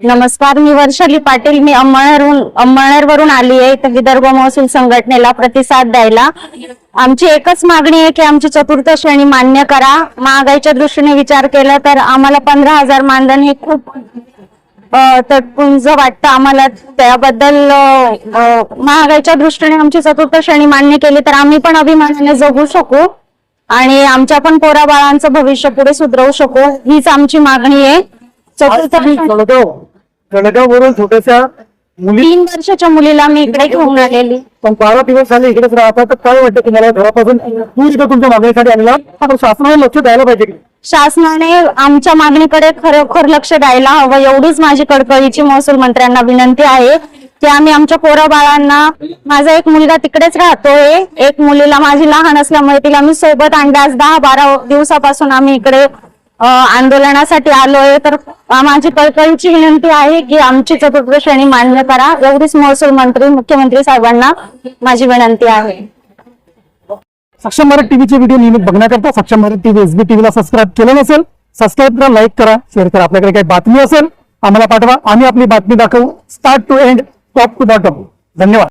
नमस्कार मी वर्षाली पाटील. मी अंमळनेरहून अंमळनेरवरून आली आहे इथं विदर्भ महसूल संघटनेला प्रतिसाद द्यायला. आमची एकच मागणी आहे की आमची चतुर्थ श्रेणी मान्य करा. महागाईच्या दृष्टीने विचार केला तर आम्हाला पंधरा हजार मानधन हे खूप तटपुंज वाटतं आम्हाला. त्याबद्दल महागाईच्या दृष्टीने आमची चतुर्थ श्रेणी मान्य केली तर आम्ही पण अभिमानाने जगू शकू आणि आमच्या पण पोराबाळांचं भविष्य पुढे सुधरवू शकू. हीच आमची मागणी आहे. जळगाव जळगाव वरून छोट्याशा मुली तीन वर्षाच्या मुलीला मी इकडे घेऊन आलेली. पण बारा दिवस झाले इकडेच राहतात. तर काय वाटतं तुम्हाला? घरापासून तू इथं तुमच्या मागणीसाठी तर शासनाने लक्ष द्यायला पाहिजे की शासनाने आमच्या मागणीकडे खरोखर लक्ष द्यायला हवं. एवढीच माझी कडकडीची महसूल मंत्र्यांना विनंती आहे की आम्ही आमच्या पोरा बाळांना माझा एक मुलगा तिकडेच राहतोय. एक मुलीला माझी लहान असल्यामुळे तिला मी सोबत आणलं. आज दहा बारा दिवसापासून आम्ही इकडे आंदोलनासाठी आलोय. तर माझी कळकळीची विनंती आहे की आमची चतुर्थ श्रेणी मान्य करा. एवढीच महसूल मंत्री मुख्यमंत्री साहेबांना माझी विनंती आहे. सक्षम भारत टीव्हीचे व्हिडिओ नियमित बघण्याकरता सक्षम भारत टीव्ही एसबी टीव्हीला सबस्क्राईब केलं नसेल सबस्क्राईब करा लाईक करा शेअर करा. आपल्याकडे काही बातमी असेल आम्हाला पाठवा. आम्ही आपली बातमी दाखवू. Start to end top to bottom धन्यवाद.